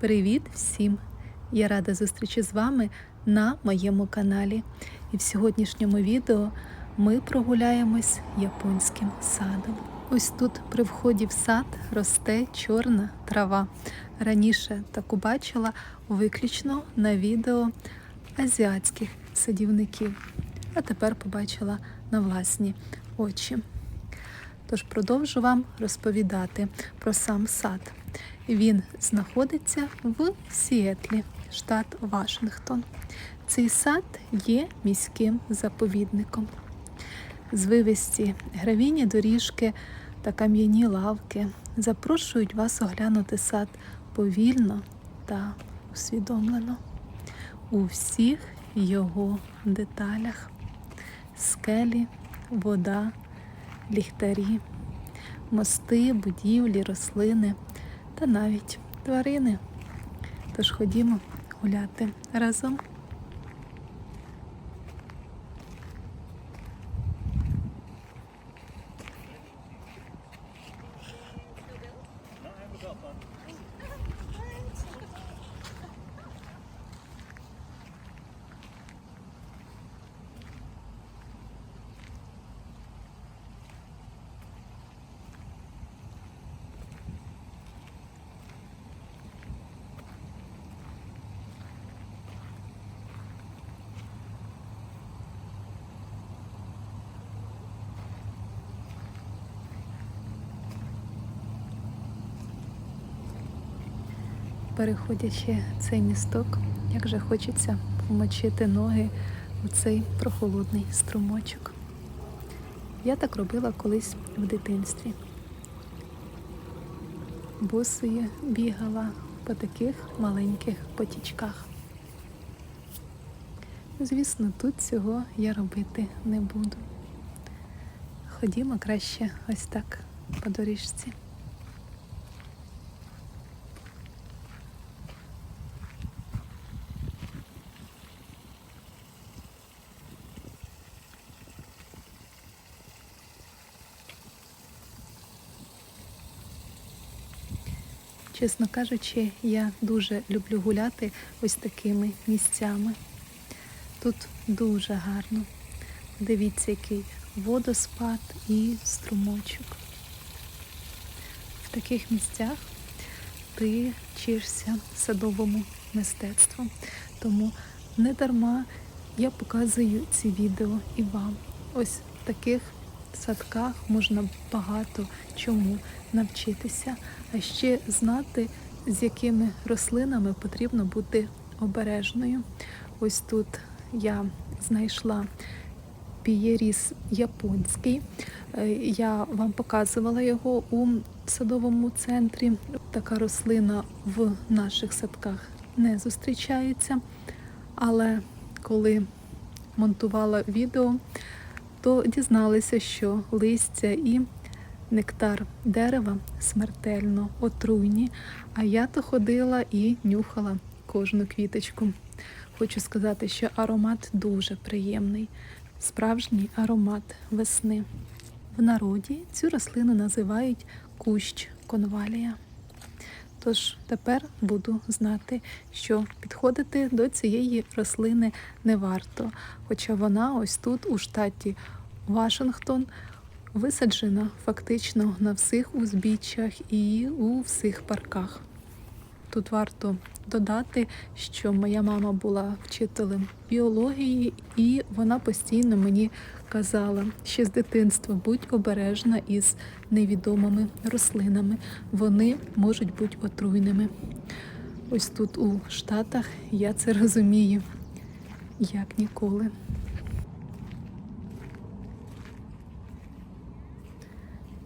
Привіт всім! Я рада зустрічі з вами на моєму каналі. І в сьогоднішньому відео ми прогуляємось японським садом. Ось тут при вході в сад росте чорна трава. Раніше таку бачила виключно на відео азіатських садівників, а тепер побачила на власні очі. Тож продовжу вам розповідати про сам сад. Він знаходиться в Сіетлі, штат Вашингтон. Цей сад є міським заповідником. Звивисті гравійні доріжки та кам'яні лавки запрошують вас оглянути сад повільно та усвідомлено у всіх його деталях: скелі, вода, ліхтарі, мости, будівлі, рослини та навіть тварини. Тож ходімо гуляти разом. Переходячи цей місток, як же хочеться вмочити ноги у цей прохолодний струмочок. Я так робила колись в дитинстві. Босою бігала по таких маленьких потічках. Звісно, тут цього я робити не буду. Ходімо краще ось так по доріжці. Чесно кажучи, я дуже люблю гуляти ось такими місцями. Тут дуже гарно. Дивіться, який водоспад і струмочок. В таких місцях ти вчишся садовому мистецтву. Тому не дарма я показую ці відео і вам. Ось в таких садках можна багато чому навчитися, а ще знати, з якими рослинами потрібно бути обережною. Ось тут я знайшла пієріс японський. Е, Я вам показувала його у садовому центрі. Така рослина в наших садках не зустрічається. Але коли монтувала відео, то дізналися, що листя і нектар дерева смертельно отруйні. А я то ходила і нюхала кожну квіточку. Хочу сказати, що аромат дуже приємний, справжній аромат весни. В народі цю рослину називають кущ конвалія. Тож тепер буду знати, що підходити до цієї рослини не варто, хоча вона ось тут, у штаті Вашингтон, висаджена фактично на всіх узбіччях і у всіх парках. Тут варто додати, що моя мама була вчителем біології, і вона постійно мені казала, ще з дитинства будь обережна із невідомими рослинами. Вони можуть бути отруйними. Ось тут у Штатах я це розумію як ніколи.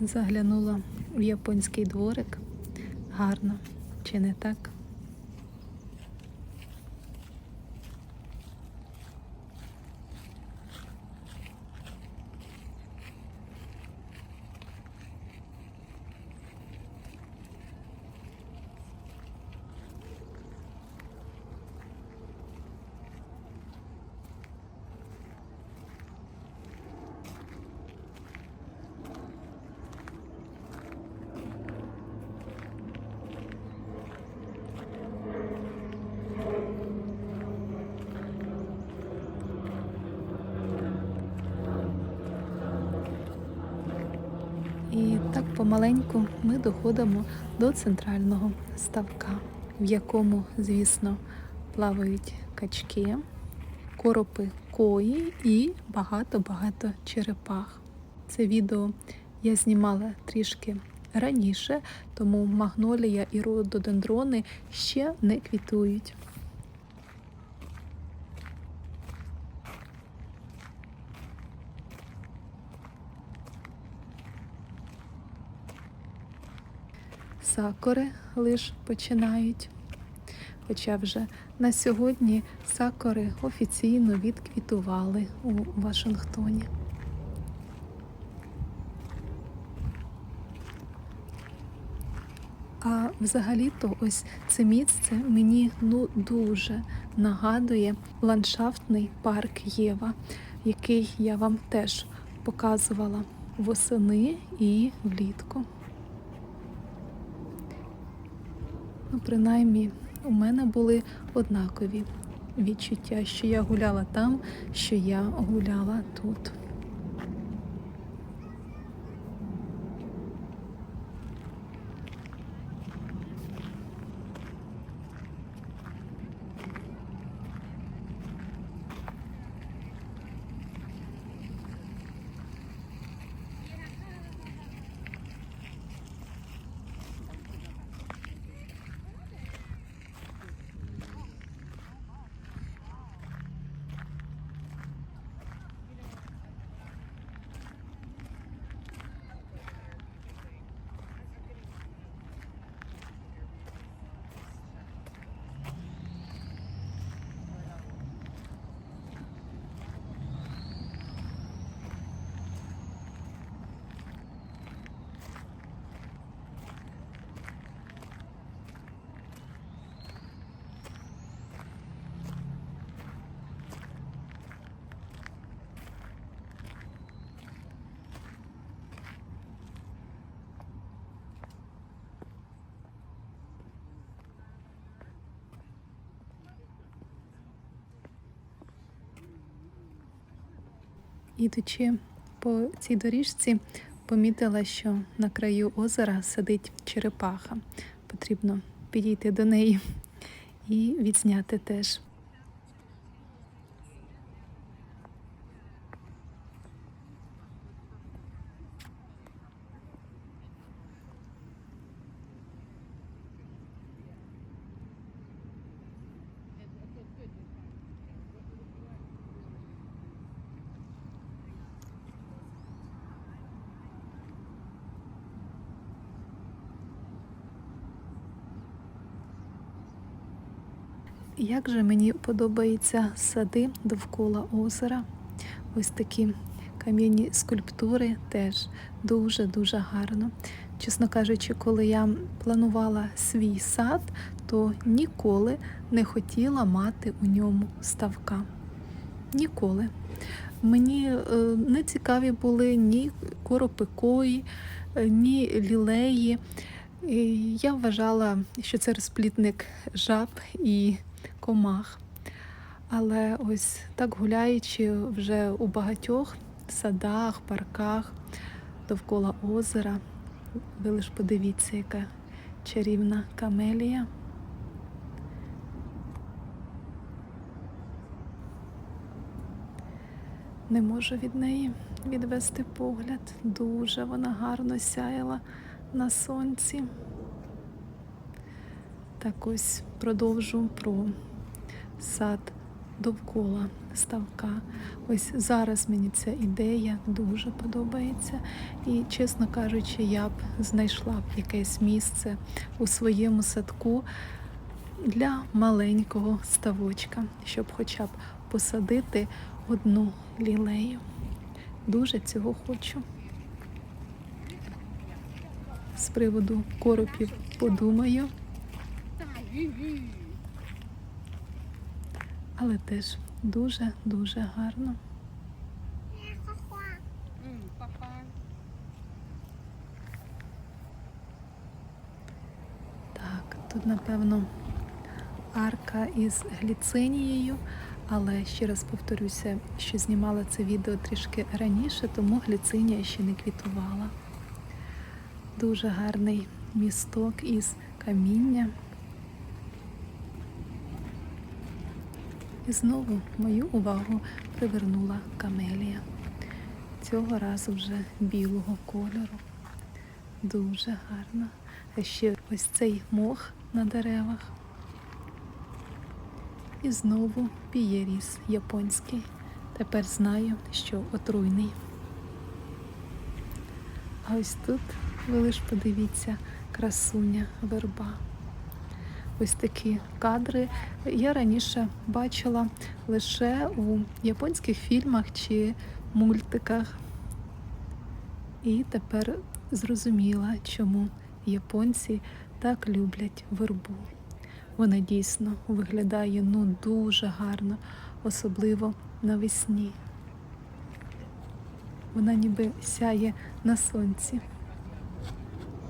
Заглянула в японський дворик. Гарно, чи не так? Помаленьку ми доходимо до центрального ставка, в якому, звісно, плавають качки, коропи кої і багато-багато черепах. Це відео я знімала трішки раніше, тому магнолія і рододендрони ще не квітують. Сакури лиш починають. Хоча вже на сьогодні сакури офіційно відквітували у Вашингтоні. А взагалі-то ось це місце мені ну дуже нагадує ландшафтний парк Єва, який я вам теж показувала восени і влітку. Ну, принаймні, у мене були однакові відчуття, що я гуляла там, що я гуляла тут. Ідучи по цій доріжці, помітила, що на краю озера сидить черепаха. Потрібно підійти до неї і відзняти теж. Як же мені подобаються сади довкола озера. Ось такі кам'яні скульптури теж дуже-дуже гарно. Чесно кажучи, коли я планувала свій сад, то ніколи не хотіла мати у ньому ставка. Ніколи. Мені е, не цікаві були ні коропи кої, е, ні лілеї. Я вважала, що це розплітник жаб і комах. Але ось так гуляючи вже у багатьох садах, парках довкола озера, ви лиш подивіться, яка чарівна камелія. Не можу від неї відвести погляд. Дуже вона гарно сяяла на сонці. Так ось продовжу про сад довкола ставка. Ось зараз мені ця ідея дуже подобається. І, чесно кажучи, я б знайшла б якесь місце у своєму садку для маленького ставочка, щоб хоча б посадити одну лілею. Дуже цього хочу. З приводу коропів подумаю. Але теж дуже-дуже гарно. Так, тут, напевно, арка із гліцинією, але ще раз повторюся, що знімала це відео трішки раніше, тому гліцинія ще не квітувала. Дуже гарний місток із каміння. І знову мою увагу привернула камелія. Цього разу вже білого кольору. Дуже гарно. А ще ось цей мох на деревах. І знову пієріс японський. Тепер знаю, що отруйний. А ось тут ви лиш подивіться красуня верба. Ось такі кадри я раніше бачила лише у японських фільмах чи мультиках. І тепер зрозуміла, чому японці так люблять вербу. Вона дійсно виглядає ну дуже гарно, особливо навесні. Вона ніби сяє на сонці.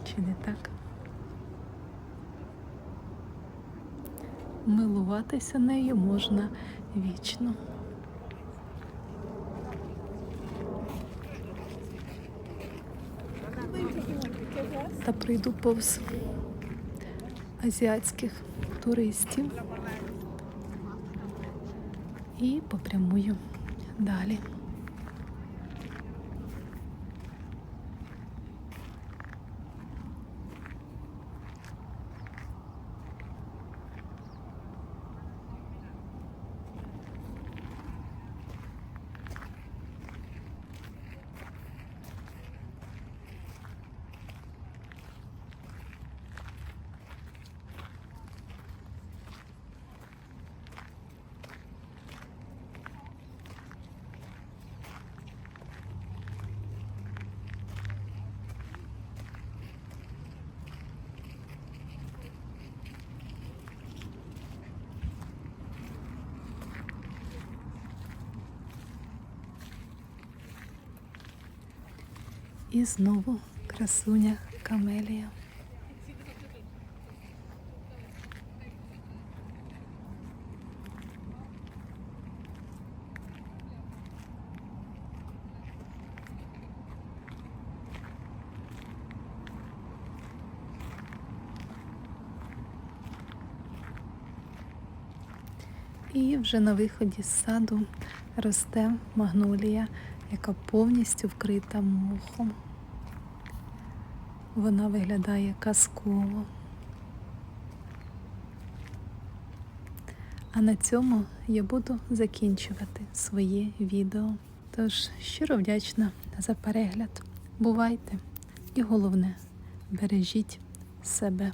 Чи не так? Милуватися нею можна вічно. Та прийду повз азіатських туристів і попрямую далі. І знову красуня камелія. І вже на виході з саду росте магнолія, яка повністю вкрита мохом. Вона виглядає казково. А на цьому я буду закінчувати своє відео. Тож щиро вдячна за перегляд. Бувайте! І головне, бережіть себе.